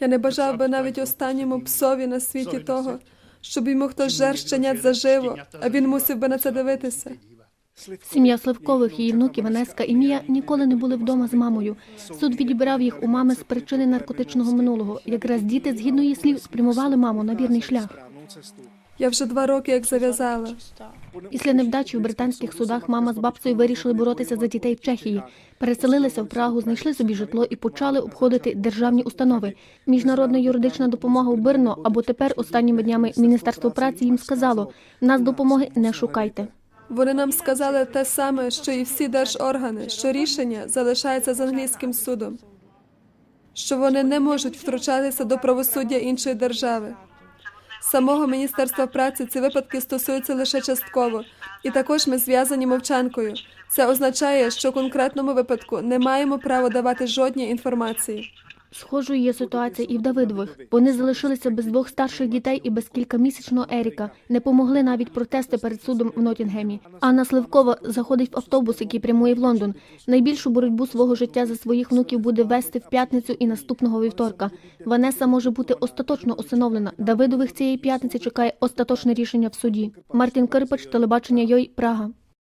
Я не бажав би навіть останньому псові на світі того, щоб йому хтось жерщенят заживо, а він мусив би на це дивитися. Сім'я Сливкових, її внуків Анеска і Мія ніколи не були вдома з мамою. Суд відібрав їх у мами з причини наркотичного минулого. Якраз діти, згідно її слів, спрямували маму на вірний шлях. Я вже два роки як зав'язала. Після невдачі в британських судах мама з бабцею вирішили боротися за дітей в Чехії. Переселилися в Прагу, знайшли собі житло і почали обходити державні установи. Міжнародна юридична допомога у Бирно або тепер останніми днями Міністерство праці їм сказало: нас допомоги не шукайте. Вони нам сказали те саме, що і всі держоргани, що рішення залишається з англійським судом, що вони не можуть втручатися до правосуддя іншої держави. Самого Міністерства праці ці випадки стосуються лише частково, і також ми зв'язані мовчанкою. Це означає, що в конкретному випадку не маємо права давати жодні інформації. Схожою є ситуація і в Давидових. Вони залишилися без двох старших дітей і без кількамісячного Еріка. Не помогли навіть протести перед судом в Нотінгемі. Анна Сливкова заходить в автобус, який прямує в Лондон. Найбільшу боротьбу свого життя за своїх внуків буде вести в п'ятницю і наступного вівторка. Ванеса може бути остаточно усиновлена. Давидових цієї п'ятниці чекає остаточне рішення в суді. Мартін Кирпач, телебачення Йой, Прага.